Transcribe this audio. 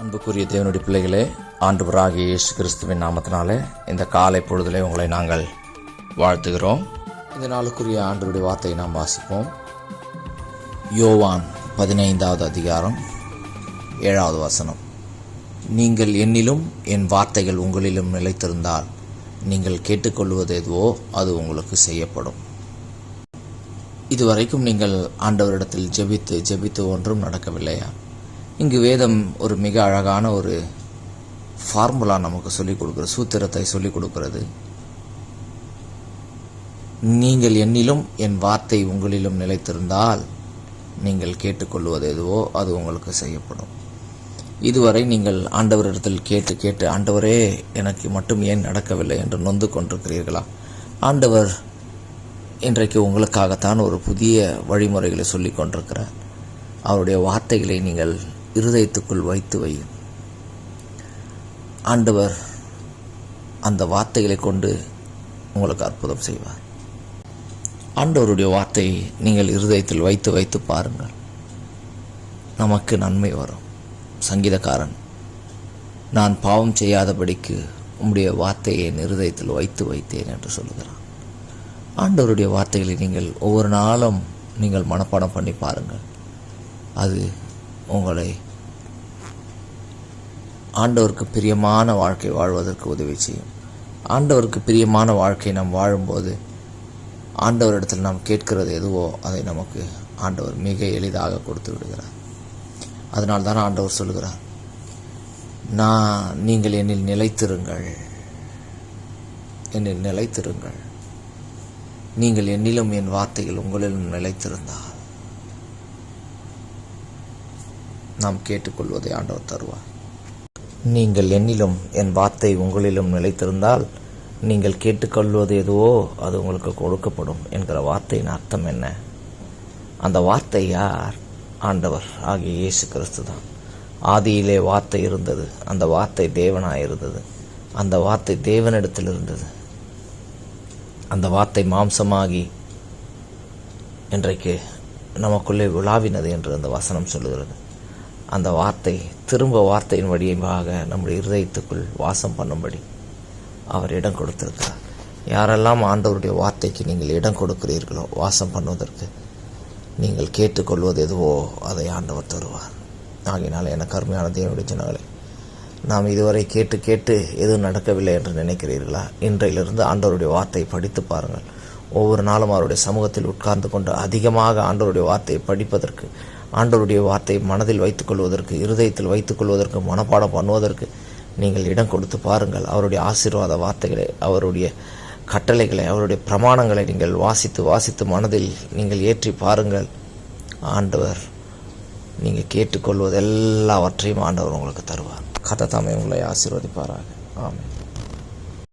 அன்புக்குரிய தேவனுடைய பிள்ளைகளே ஆண்டவராக இயேசு கிறிஸ்துவின் நாமத்தினாலே இந்த காலை பொழுதிலே உங்களை நாங்கள் வாழ்த்துகிறோம். இந்த நாளுக்குரிய ஆண்டவருடைய வார்த்தையை நாம் வாசிப்போம். யோவான் பதினைந்தாவது அதிகாரம் ஏழாவது வசனம். நீங்கள் என்னிலும் என் வார்த்தைகள் உங்களிலும் நிலைத்திருந்தால் நீங்கள் கேட்டுக்கொள்வது எதுவோ அது உங்களுக்கு செய்யப்படும். இதுவரைக்கும் நீங்கள் ஆண்டவரிடத்தில் ஜெபித்து ஜெபித்து ஒன்றும் நடக்கவில்லையா? இங்கு வேதம் ஒரு மிக அழகான ஒரு ஃபார்முலா நமக்கு சொல்லிக் கொடுக்குற சூத்திரத்தை சொல்லிக் கொடுக்கிறது. நீங்கள் என்னிலும் என் வார்த்தை உங்களிலும் நிலைத்திருந்தால் நீங்கள் கேட்டுக்கொள்வது எதுவோ அது உங்களுக்கு செய்யப்படும். இதுவரை நீங்கள் ஆண்டவரிடத்தில் கேட்டு கேட்டு ஆண்டவரே எனக்கு மட்டும் ஏன் நடக்கவில்லை என்று நொந்து கொண்டிருக்கிறீர்களா? ஆண்டவர் இன்றைக்கு உங்களுக்காகத்தான் ஒரு புதிய வழிமுறைகளை சொல்லிக் கொண்டிருக்கிறார். அவருடைய வார்த்தைகளை நீங்கள் இருதயத்துக்குள் வைத்து வையும். ஆண்டவர் அந்த வார்த்தைகளை கொண்டு உங்களுக்கு அற்புதம் செய்வார். ஆண்டவருடைய வார்த்தையை நீங்கள் இருதயத்தில் வைத்து வைத்து பாருங்கள். நமக்கு நன்மை வரும். சங்கீதக்காரன் நான் பாவம் செய்யாதபடிக்கு உம்முடைய வார்த்தையை என் இருதயத்தில் வைத்து வைத்தேன் என்று சொல்லுகிறான். ஆண்டவருடைய வார்த்தைகளை நீங்கள் ஒவ்வொரு நாளும் நீங்கள் மனப்பாடம் பண்ணி பாருங்கள். அது உங்களை ஆண்டவருக்கு பிரியமான வாழ்க்கை வாழ்வதற்கு உதவி செய்யும். ஆண்டவருக்கு பிரியமான வாழ்க்கை நாம் வாழும்போது ஆண்டவரிடத்தில் நாம் கேட்கிறது எதுவோ அதை நமக்கு ஆண்டவர் மிக எளிதாக கொடுத்து விடுகிறார். அதனால் தான் ஆண்டவர் சொல்லுகிறார் நான் நீங்கள் என்னில் நிலைத்திருங்கள். என்னில் நிலைத்திருங்கள். நீங்கள் என்னிலும் என் வார்த்தைகள் உங்களிலும் நிலைத்திருந்தால் நாம் கேட்டுக்கொள்வதை ஆண்டவர் தருவார். நீங்கள் என்னிலும் என் வார்த்தை உங்களிலும் நிலைத்திருந்தால் நீங்கள் கேட்டுக்கொள்வது எதுவோ அது உங்களுக்கு கொடுக்கப்படும் என்கிற வார்த்தையின் அர்த்தம் என்ன? அந்த வார்த்தை யார்? ஆண்டவர் ஆகிய இயேசு கிறிஸ்து தான் ஆதியிலே வார்த்தை இருந்தது அந்த வார்த்தை தேவனாக இருந்தது அந்த வார்த்தை தேவனிடத்தில் இருந்தது. அந்த வார்த்தை மாம்சமாகி இன்றைக்கு நமக்குள்ளே விழாவினது என்று அந்த வசனம் சொல்லுகிறது. அந்த வார்த்தை திரும்ப வார்த்தையின் வழியாக நம்முடைய இருதயத்துக்குள் வாசம் பண்ணும்படி அவர் இடம் கொடுத்திருக்கிறார். யாரெல்லாம் ஆண்டவருடைய வார்த்தைக்கு நீங்கள் இடம் கொடுக்கிறீர்களோ வாசம் பண்ணுவதற்கு நீங்கள் கேட்டுக்கொள்வது எதுவோ அதை ஆண்டவர் தருவார். ஆகினால் எனக்கு அருமையான தேவனுடைய ஜனங்களே நாம் இதுவரை கேட்டு கேட்டு எதுவும் நடக்கவில்லை என்று நினைக்கிறீர்களா? இன்றையிலிருந்து ஆண்டவருடைய வார்த்தையை படித்து பாருங்கள். ஒவ்வொரு நாளும் அவருடைய சமூகத்தில் உட்கார்ந்து கொண்டு அதிகமாக ஆண்டவருடைய வார்த்தையை படிப்பதற்கு ஆண்டவருடைய வார்த்தையை மனதில் வைத்துக் கொள்வதற்கு இருதயத்தில் வைத்துக் கொள்வதற்கு மனப்பாடம் பண்ணுவதற்கு நீங்கள் இடம் கொடுத்து பாருங்கள். அவருடைய ஆசீர்வாத வார்த்தைகளை அவருடைய கட்டளைகளை அவருடைய பிரமாணங்களை நீங்கள் வாசித்து வாசித்து மனதில் நீங்கள் ஏற்றி பாருங்கள். ஆண்டவர் நீங்கள் கேட்டுக்கொள்வது எல்லாவற்றையும் ஆண்டவர் உங்களுக்கு தருவார். கதை தாமே உங்களை ஆசீர்வதிப்பாராக. ஆமாம்